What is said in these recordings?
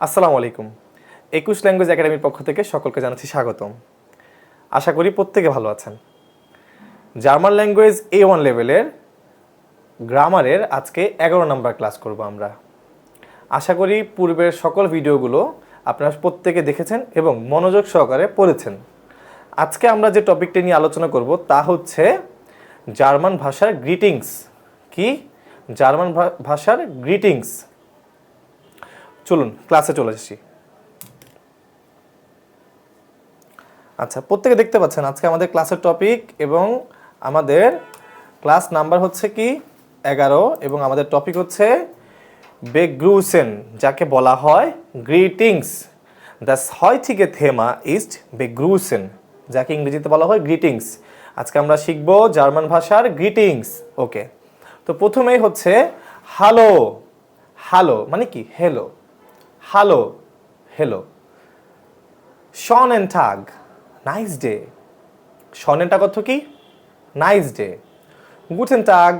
আসসালামু আলাইকুম। একুশ ল্যাঙ্গুয়েজ একাডেমির পক্ষ থেকে সকলকে জানাচ্ছি স্বাগতম। আশা করি প্রত্যেকে ভালো আছেন। জার্মান ল্যাঙ্গুয়েজ এ ওয়ান লেভেলের গ্রামারের আজকে এগারো নম্বর ক্লাস করব আমরা। আশা করি পূর্বের সকল ভিডিওগুলো আপনারা প্রত্যেকে দেখেছেন এবং মনোযোগ সহকারে পড়েছেন। আজকে আমরা যে টপিকটি নিয়ে আলোচনা করব তা হচ্ছে জার্মান ভাষার গ্রিটিংস কি? জার্মান ভাষার গ্রিটিংস চলুন ক্লাসে চলে আসি। আচ্ছা প্রত্যেকে দেখতে পাচ্ছেন, আজকে আমাদের ক্লাসের টপিক এবং আমাদের ক্লাস নাম্বার হচ্ছে কি? এগারো, এবং আমাদের টপিক হচ্ছে বেগ্রুসেন, যাকে বলা হয় গ্রিটিংস দ্য হয়থিকে থেমা ইস্ট বেগ্রুসেন, যাকে ইংরেজিতে বলা হয় গ্রিটিংস আজকে আমরা শিখব জার্মান ভাষার গ্রিটিংস ওকে তো প্রথমেই হচ্ছে হ্যালো হ্যালো মানে কি? হ্যালো হ্যালো হ্যালো শন এন্ড টাগ নাইস ডে শন এন্ড টাগ অর্থ কি? নাইস ডে গুটেন টাগ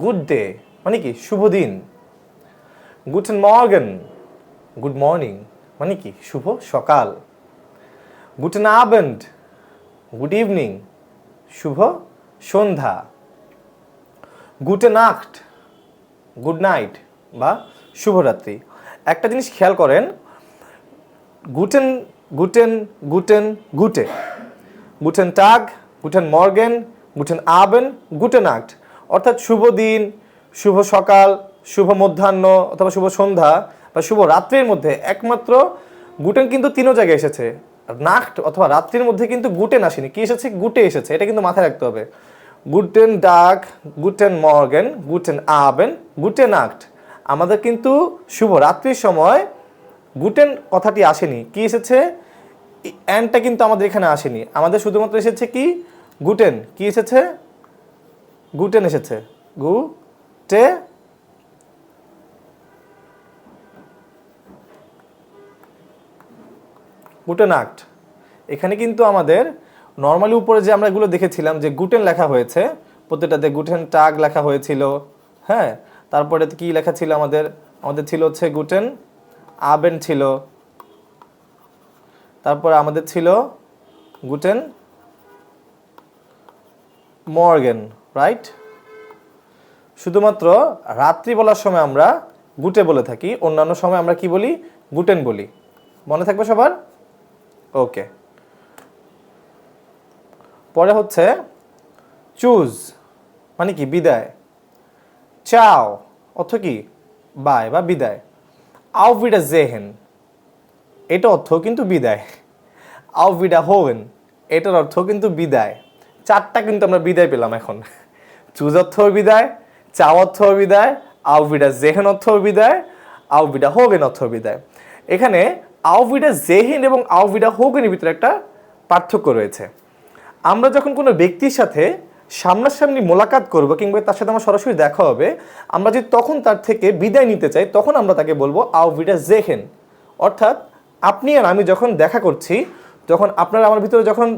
গুড ডে মানে কি? শুভ দিন. গুটেন মর্গেন গুড মর্নিং মানে কি? শুভ সকাল. গুটেন আবেন্ড গুড ইভিনিং শুভ সন্ধ্যা. গুটে নাক্ট গুড নাইট বা শুভরাত্রি একটা জিনিস খেয়াল করেন, গুটেন গুটেন গুটেন, গুটে। গুটেন টাগ, গুটেন মর্গেন, গুটেন আবেন গুটেন আক্ট অর্থাৎ শুভ দিন, শুভ সকাল, শুভ মধ্যাহ্ন অথবা শুভ সন্ধ্যা বা শুভ রাত্রির মধ্যে একমাত্র গুটেন কিন্তু তিনও জায়গায় এসেছে। নাক্ট অথবা রাত্রির মধ্যে কিন্তু গুটেন আসেনি। কি এসেছে? গুটে এসেছে। এটা কিন্তু মাথায় রাখতে হবে। গুটেন ডাক গুটেন মর্গেন, গুটেন আবেন গুটেন আক্ট আমাদের কিন্তু শুভ রাত্রির সময় গুটেন কথাটি আসেনি। কি এসেছে? অ্যান্ডটা কিন্তু আমাদের এখানে আসেনি। আমাদের শুধুমাত্র এসেছে কি? গুটেন। কি এসেছে? গুটেন এসেছে। গু টে গুটেন আক্ট এখানে কিন্তু আমাদের নর্মালি উপরে যে আমরা এগুলো দেখেছিলাম যে গুটেন লেখা হয়েছে প্রত্যেকটাতে গুটেন টাগ লেখা হয়েছিল হ্যাঁ? তারপরে কি লেখা ছিল আমাদের? আমাদের ছিল হচ্ছে গুটেন আবেন ছিল। তারপর আমাদের ছিল গুটেন মর্গেন রাইট শুধুমাত্র রাত্রি বলার সময় আমরা গুটে বলে থাকি, অন্যান্য সময় আমরা কি বলি? গুটেন বলি। মনে থাকবে সবার? ওকে পরে হচ্ছে চুজ মানে কি? বিদায়। চাও, অর্থ কি? বাই বা বিদায়। আউ বিডা জেহেন, এটা অর্থ কিন্তু বিদায়। আউ বিডা হোভেন এটার অর্থ কিন্তু বিদায়। চারটা কিন্তু আমরা বিদায় পেলাম এখন। চুজ অর্থ বিদায়, চাও অর্থ বিদায় আউ বিডা জেহেন অর্থ বিদায় আউ বিডা হোগেন অর্থ বিদায়। এখানে আউ বিডা জেহেন এবং আউ বিডা হোগেনের ভিতরে একটা পার্থক্য রয়েছে। আমরা যখন কোনো ব্যক্তির সাথে সামনাসামনি মোলাকাত করব কিংবা তার সাথে আমার সরাসরি দেখা হবে, আমরা যদি তখন তার থেকে বিদায় নিতে চাই, তখন আমরা তাকে বলব আউ বিডা জেহেন। অর্থাৎ আপনি আর আমি যখন দেখা করছি, তখন আপনার আমার ভিতরে যখন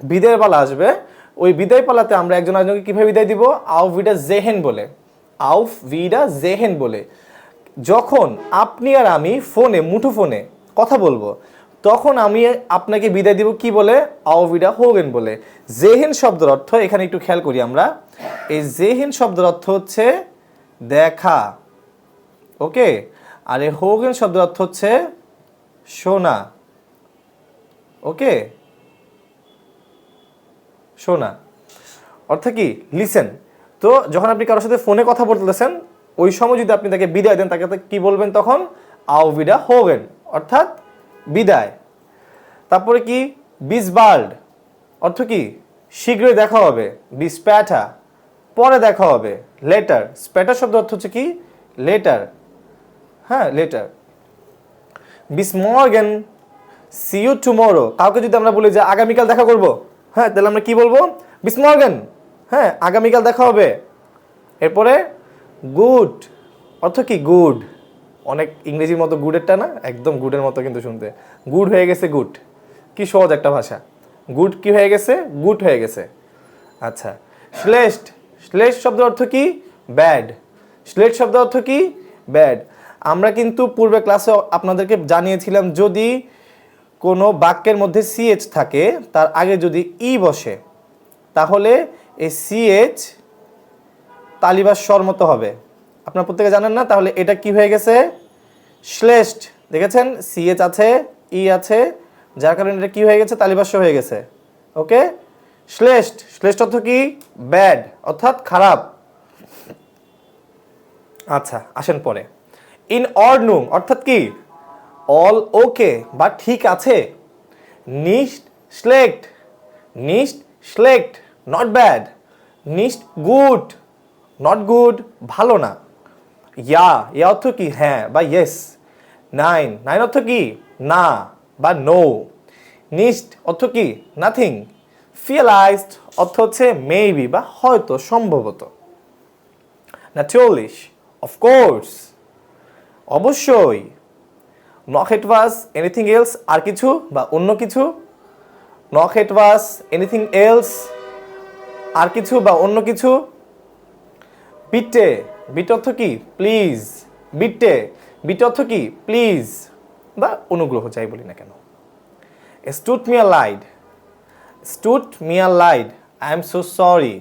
বিদায় পালা আসবে, ওই বিদায় পালাতে আমরা একজন আরেকজনকে কীভাবে বিদায় দিব? আউ ভিডা জেহেন বলে। আউফ ভিডা জেহেন বলে। যখন আপনি আর আমি ফোনে মুঠো ফোনে কথা বলব তখন আমি আপনাকে বিদায় দিব কি বলে? আউবিডা হোগেন বলে। জেহেন শব্দের অর্থ, এখানে একটু খেয়াল করি আমরা, এই জেহেন শব্দের অর্থ হচ্ছে দেখা। ওকে? আর এই হোগেন শব্দের অর্থ হচ্ছে শোনা। ওকে? শোনা। অর্থাৎ কি? লিসেন। তো যখন আপনি কারোর সাথে ফোনে কথা বলতেছেন, ওই সময় যদি আপনি তাকে বিদায় দেন, তাকে কি বলবেন তখন? আও বিডা হোগেন। অর্থাৎ বিদায়। তারপরে কি? বিস বার্ড অর্থ কি? শীঘ্রই দেখা হবে। বিস প্যাঠা পরে দেখা হবে। লেটার। স্প্যাটার শব্দ অর্থ হচ্ছে কি? লেটার। হ্যাঁ লেটার। বিস মর্গেন, সি ইউ টুমোরো। কাউকে যদি আমরা বলি যে আগামীকাল দেখা করব হ্যাঁ তাহলে আমরা কি বলব? বিস মর্গেন হ্যাঁ আগামীকাল দেখা হবে। এরপরে গুড। অর্থ কি? গুড। অনেক ইংরেজির মতো গুডেরটা না? একদম গুডের মতো কিন্তু শুনতে। গুড হয়ে গেছে গুড। কি সহজ একটা ভাষা। গুড কি হয়ে গেছে? গুড হয়ে গেছে। আচ্ছা শ্লেষ্ঠ। শ্লেষ্ঠ শব্দের অর্থ কি? ব্যাড। শ্লেট শব্দ অর্থ কি? ব্যাড। আমরা কিন্তু পূর্বে ক্লাসে আপনাদেরকে জানিয়েছিলাম, যদি কোনো বাক্যের মধ্যে সিএইচ থাকে, তার আগে যদি ই বসে, তাহলে এই সিএইচ তালিবাস স্বর মতো হবে। আপনার প্রত্যেকে জানেন না? তাহলে এটা কি হয়ে গেছে? শ্লেষ্ঠ। দেখেছেন? সিএচ আছে ই আছে, যার কারণে এটা কি হয়ে গেছে? তালিবাস্য হয়ে গেছে। ওকে? শ্লেষ্ঠ। শ্লেষ্ঠ অর্থ কি? ব্যাড, অর্থাৎ খারাপ। আচ্ছা আসেন পরে। ইন অর্নুম অর্থাৎ কি? অল ওকে, বা ঠিক আছে। নিস্ট স্লেক্ট নিস্ট স্লেক্ট নট ব্যাড। নিস্ট গুড, নট গুড, ভালো না। ইয়া ইয়া অর্থ কি? হ্যাঁ বা ইয়েস নাইন নাইন অর্থ কি? না বা নো নিস্ট অর্থ কি? নাথিং ফিয়ালাইজড অর্থ হচ্ছে মেবি বা হয়তো, সম্ভবত। ন্যাচুরালিশ অফকোর্স অবশ্যই নক হেট ওয়াজ এনিথিং এলস আর কিছু বা অন্য কিছু? নক হেট ওয়াজ এনিথিং এলস আর কিছু বা অন্য কিছু? বিটে বিট অর্থ কি? প্লিজ। বিটে। বিট অর্থ কি? প্লিজ। বা অনুগ্রহ চাই বলি না কেন। স্টুট মিয়া লাইড। স্টুট মিয়া lied. I am so sorry.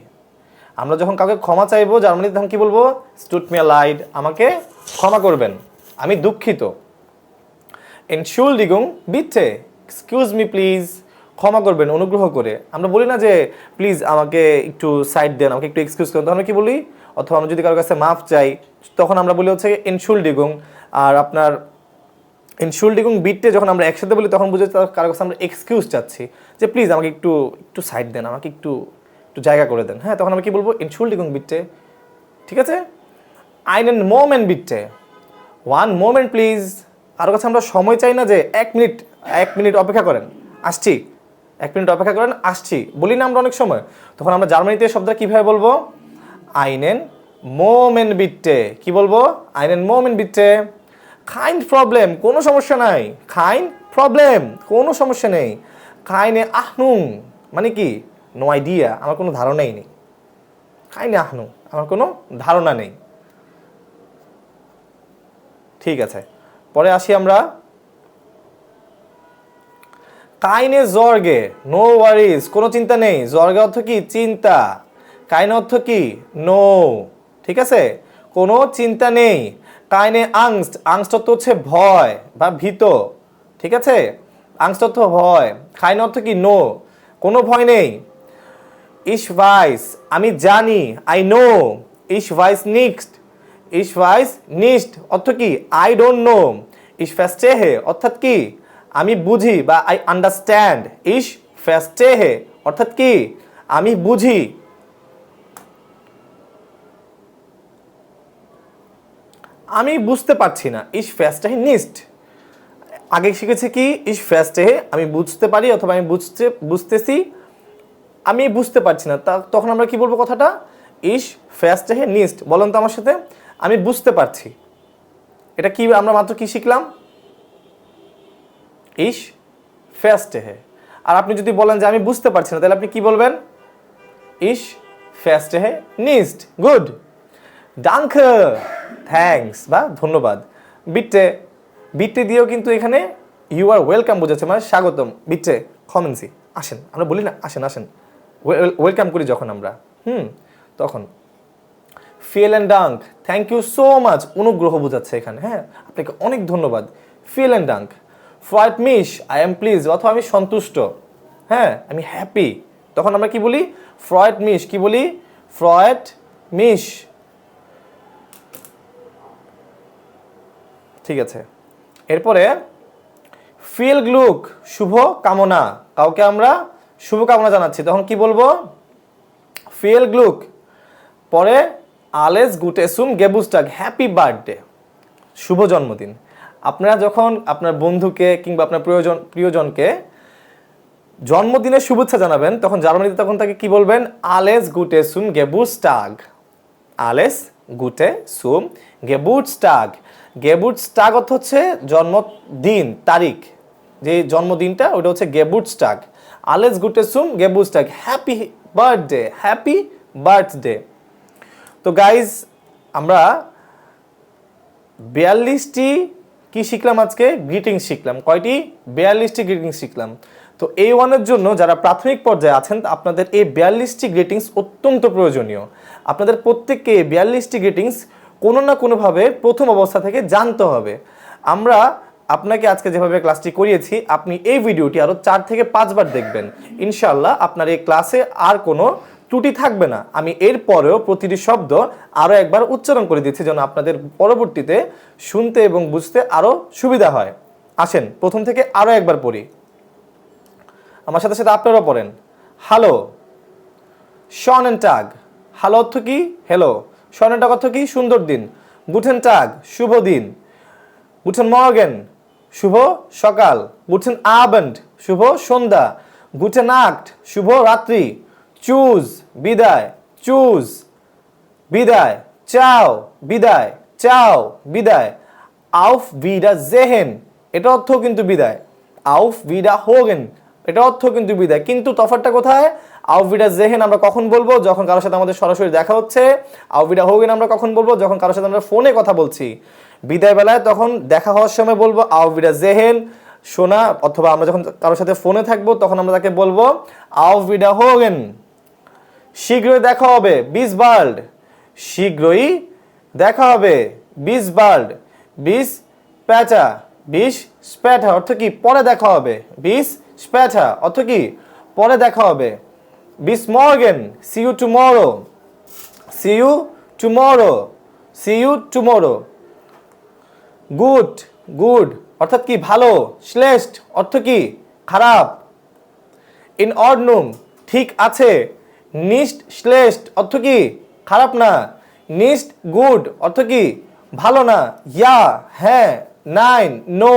আমরা যখন কাউকে ক্ষমা চাইব, জার্মানিতে তখন কি বলব? স্টুট মিয়া লাইড, আমাকে ক্ষমা করবেন। আমি দুঃখিত। এনশুলডিগুং বিটে। Excuse me, please. ক্ষমা করবেন, অনুগ্রহ করে। আমরা বলি না যে, প্লিজ, আমাকে একটু সাইড দেন, আমাকে একটু এক্সকিউজ করেন। তখন কি বলি? অথবা আমরা যদি কারোর কাছে মাফ চাই, তখন আমরা বলি হচ্ছে এনশুলডিগুং আর আপনার ইনশুলডিগুং বিটে যখন আমরা একসাথে বলি, তখন বুঝে তার কারও কাছে আমরা এক্সকিউজ চাচ্ছি যে প্লিজ আমাকে একটু একটু সাইড দেন, আমাকে একটু একটু জায়গা করে দেন। হ্যাঁ তখন আমরা কি বলব? ইনশুলডিগুং বিটটে ঠিক আছে? আইন মোমেন্ট বিটে ওয়ান মোমেন্ট প্লিজ কারও কাছে আমরা সময় চাই না যে, এক মিনিট এক মিনিট অপেক্ষা করেন, আসছি। এক মিনিট অপেক্ষা করেন, আসছি। বলি না আমরা অনেক সময়। তখন আমরা জার্মানিতে শব্দটা কীভাবে বলব? আইনেন মোমেন্ট বিটে কি বলব? আইনেন মোমেন্ট বিটে খাইন্ড প্রবলেম, কোনো সমস্যা নাই। খাইন প্রবলেম, কোনো সমস্যা নেই। খাইনে আহনুং মানে কি? নো আইডিয়া আমার কোনো ধারণাই নেই। খাইনে আহনু, আমার কোনো ধারণা নেই। ঠিক আছে, পরে আসি আমরা। কাইনে জর্গে, নো ওয়ারিজ, কোনো চিন্তা নেই। জর্গে অর্থ কি? চিন্তা। কাইনে অর্থ কি? নো ঠিক আছে? কোনো চিন্তা নেই। কাইনে আংস্ট আংস্ট অর্থ হচ্ছে ভয় বা ভীত। ঠিক আছে? আংস্ট অর্থ ভয়। খাইনে অর্থ কি? নো কোনো ভয় নেই। ইস ভাইস আমি জানি। আই নো ইস ভাইস নিক্সট ইস ভাইস নিস্ট অর্থ কি? আই ডোন্ট নো ইস ফ্যাস্টে হে অর্থাৎ কি? আমি বুঝি বা আই আন্ডারস্ট্যান্ড ইস ফ্যাস্টে হে অর্থাৎ কি? আমি বুঝি। আমি বুঝতে পারছি না, ইস ফ্যাস্টেহে নিস্ট। আগে শিখেছি কি, ইস ফ্যাস্টেহে আমি বুঝতে পারি অথবা আমি বুঝতে, বুঝতেছি, আমি বুঝতে পারছি না। তা তখন আমরা কি বলব কথাটা? ইস ফ্যাস্টেহে নিস্ট। বলেন তো আমার সাথে, আমি বুঝতে পারছি। এটা কি, আমরা মাত্র কি শিখলাম? ইস ফ্যাস্টেহে। আর আপনি যদি বলেন যে আমি বুঝতে পারছি না, তাহলে আপনি কি বলবেন? ইস ফ্যাস্টেহে নিস্ট। গুড। ডাঙ্ক। থ্যাঙ্কস বা ধন্যবাদ। বিটে বিটে দিয়েও কিন্তু এখানে ইউ আর ওয়েলকাম বোঝাচ্ছে মানে স্বাগতম। বিটে খমেন্সি আসেন, আমরা বলি না, আসেন আসেন। ওয়েলকাম করি যখন আমরা। হুম, তখন। ফিল অ্যান্ড ডাঙ্ক থ্যাংক ইউ সো মাচ অনুগ্রহ বোঝাচ্ছে এখানে হ্যাঁ? আপনাকে অনেক ধন্যবাদ। ফিল অ্যান্ড ডাঙ্ক ফ্রয়েড মিশ আই এম প্লিজ অথবা আমি সন্তুষ্ট হ্যাঁ? আমি হ্যাপি তখন আমরা কি বলি? ফ্রয়েড মিশ কি বলি? ফ্রয়েড মিশ ঠিক আছে। এরপরে, ফিল গ্লুক, শুভ কামনা। কাউকে আমরা শুভ কামনা জানাচ্ছি। তখন কি বলব? ফিল গ্লুক। পরে, আলেস গুটেসুম গেবুস্টাগ হ্যাপি বার্থডে। শুভ জন্মদিন। আপনারা যখন আপনার বন্ধুকে কিংবা আপনার প্রিয়জন, প্রিয়জনকে জন্মদিনের শুভেচ্ছা জানাবেন, তখন জার্মানিতে তখন তাকে কি বলবেন? আলেস গুটে সুম গেবুস্টাগ। আলেস গুটে সুম গেবুটস্টাগ গেবুটস্টাগ অর্থ হচ্ছে জন্মদিন, তারিখ। যে জন্মদিনটা ওটা হচ্ছে গেবুটস্টাগ আলেস গুটে সুম গেবুটস্টাগ হ্যাপি বার্থডে হ্যাপি বার্থডে তো গাইজ আমরা বিয়াল্লিশটি কি শিখলাম আজকে? গ্রিটিং শিখলাম। কয়টি? বিয়াল্লিশটি গ্রিটিংস শিখলাম। তো এই ওয়ানের জন্য যারা প্রাথমিক পর্যায়ে আছেন, আপনাদের এই বিয়াল্লিশটি গ্রিটিংস অত্যন্ত প্রয়োজনীয়। আপনাদের প্রত্যেককে বিয়াল্লিশটি গ্রিটিংস কোনো না কোনোভাবে প্রথম অবস্থা থেকে জানতে হবে। আমরা আপনাকে আজকে যেভাবে ক্লাসটি করিয়েছি, আপনি এই ভিডিওটি আরও চার থেকে পাঁচবার দেখবেন। ইনশাল্লাহ আপনার এই ক্লাসে আর কোনো ত্রুটি থাকবে না। আমি এর পরেও প্রতিটি শব্দ আরও একবার উচ্চারণ করে দিচ্ছি যেন আপনাদের পরবর্তীতে শুনতে এবং বুঝতে আরও সুবিধা হয়। আসেন, প্রথম থেকে আরও একবার পড়ি। আমার সাথে সাথে আপনারাও পড়েন। হ্যালো শন এন্ড টাগ হ্যালো অর্থ কি? হ্যালো টাগ অর্থ কি সুন্দর দিন। গুটেন টাগ শুভ দিন। গুটেন মর্গেন শুভ সকাল। গুটেন আবেন্ড শুভ সন্ধ্যা। গুটেন আক্ট শুভ রাত্রি। চুজ, বিদায় চুজ। বিদায়, চাও বিদায় চাও, বিদায়। আউফ ভিডা জেহেন, এটা অর্থ কিন্তু বিদায়। আউফ ভিডা হোগেন, এটা অর্থ কিন্তু বিদায়। কিন্তু তফাৎটা কোথায়? আউফ ভিডা জেহেন আমরা কখন বলব? যখন কারোর সাথে আমাদের সরাসরি দেখা হচ্ছে। আউফ ভিডা হোগেন আমরা কখন বলব? যখন কারোর সাথে আমরা ফোনে কথা বলছি। বিদায় বেলায় তখন দেখা হওয়ার সময় বলব আউফ ভিডা জেহেন শোনা অথবা আমরা যখন কারোর সাথে ফোনে থাকব, তখন আমরা তাকে বলব আউফ ভিডা হোগেন। শীঘ্রই দেখা হবে বিস বার্ল্ড শীঘ্রই দেখা হবে বিস বার্ল্ড বিস প্যাচা। বিস স্প্যাটা অর্থ কি? পরে দেখা হবে। বিস স্প্যাটা অর্থ কি? পরে দেখা হবে। বিস Morgan see you tomorrow see you tomorrow see you tomorrow good good অর্থাৎ কি? ভালো। শ্লেষ্ঠ। অর্থ কি? খারাপ। ইন অর্ডনুম ঠিক আছে। নিস্ট শ্লেষ্ঠ অর্থ কি? খারাপ না। নিস্ট গুড অর্থ কি? ভালো না। ইয়া হ্যাঁ। নাইন নো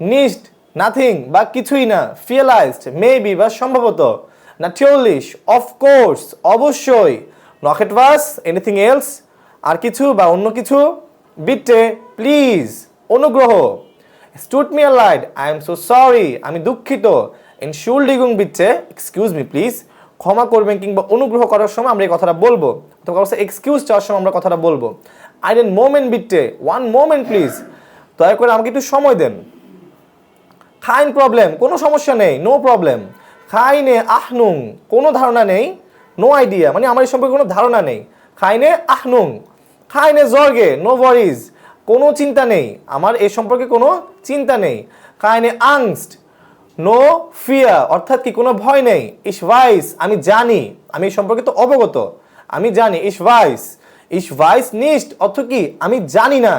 নিস্ট নাথিং বা কিছুই না। ফিয়ালাইজড মেবি বা সম্ভবত। ন্যাচুরালিশ অফকোর্স অবশ্যই। নকেট ভাস এনিথিং এলস আর কিছু বা অন্য কিছু? বিটে প্লিজ অনুগ্রহ। স্টুট মি লাইট আই এম সো সরি আমি দুঃখিত। ইন এনশুল্ডিগুং বিচ্ছে এক্সকিউজ মি প্লিজ ক্ষমা করবেন কিংবা অনুগ্রহ করার সময় আমরা এই কথাটা বলব। অথবা কারও এক্সকিউজ চাওয়ার সময় আমরা কথাটা বলব। আই ডেন মোমেন্ট বিটে ওয়ান মোমেন্ট প্লিজ দয়া করে আমাকে একটু সময় দেন। খাইন প্রবলেম কোনো সমস্যা নেই নো প্রবলেম খাইনে আহনুং, কোনো ধারণা নেই নো আইডিয়া মানে আমার এই সম্পর্কে কোনো ধারণা নেই। খাইনে আহনুং, খাইনে জর্গে নো ওয়ারিজ কোনো চিন্তা নেই, আমার এ সম্পর্কে কোনো চিন্তা নেই। খাইনে আংস্ট নো ফিয়া অর্থাৎ কি কোনো ভয় নেই ইস ভাইস আমি জানি, আমি এই সম্পর্কে তো অবগত, আমি জানি ইস ভাইস ইস ভাইস নিস্ট অর্থ কি, আমি জানি না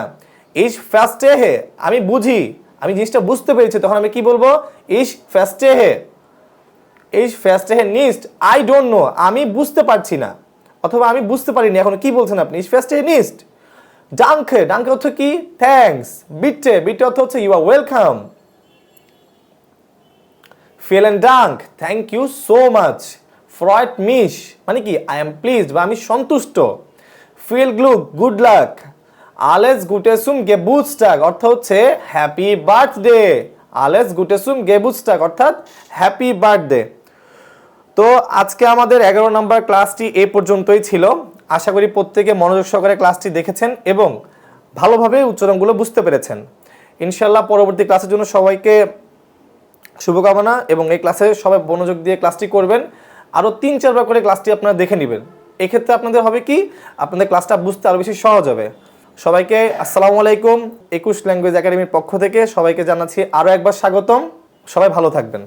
ইস ফাস্টে হে আমি বুঝি, আমি জিনিসটা বুঝতে পেরেছি, তখন আমি কি বলব ইস ফ্যাস্টে হে ইস ফাস্টে হে নিস্ট আই ডোন্ট নো আমি বুঝতে পারছি না। অথবা আমি বুঝতে পারিনি, এখন কি বলছেন আপনি? ইস ফাস্টে হে নিস্ট। ডাঙ্কে ডাঙ্কে অর্থ কি? থ্যাঙ্কস বিটে বিটে অর্থ হচ্ছে ইউ আর ওয়েলকাম ফেলেন ডাঙ্ক থ্যাংক ইউ সো মাচ ফ্রয়েড মিস মানে কি? আই এম প্লিজড বা আমি সন্তুষ্ট। ফিল গ্লুক গুড লাক আলেস গুটেসুম গেবুস্টাক অর্থ হচ্ছে হ্যাপি বার্থডে আলেস গুটেসুম গেবুস্টাক অর্থাৎ হ্যাপি বার্থডে তো আজকে আমাদের এগারো নম্বর ক্লাসটি এই পর্যন্তই ছিল। আশা করি প্রত্যেকে মনোযোগ সহকারে ক্লাসটি দেখেছেন এবং ভালোভাবে উচ্চারণগুলো বুঝতে পেরেছেন। ইনশাল্লাহ পরবর্তী ক্লাসের জন্য সবাইকে শুভকামনা এবং এই ক্লাসে সবাই মনোযোগ দিয়ে ক্লাসটি করবেন। আরও তিন, চারবার করে ক্লাসটি আপনারা দেখে নেবেন। এক্ষেত্রে আপনাদের হবে কি? আপনাদের ক্লাসটা বুঝতে আরও বেশি সহজ হবে। সবাইকে আসসালামু আলাইকুম। একুশ ল্যাঙ্গুয়েজ একাডেমির পক্ষ থেকে সবাইকে জানাচ্ছি আরও একবার স্বাগতম। সবাই ভালো থাকবেন।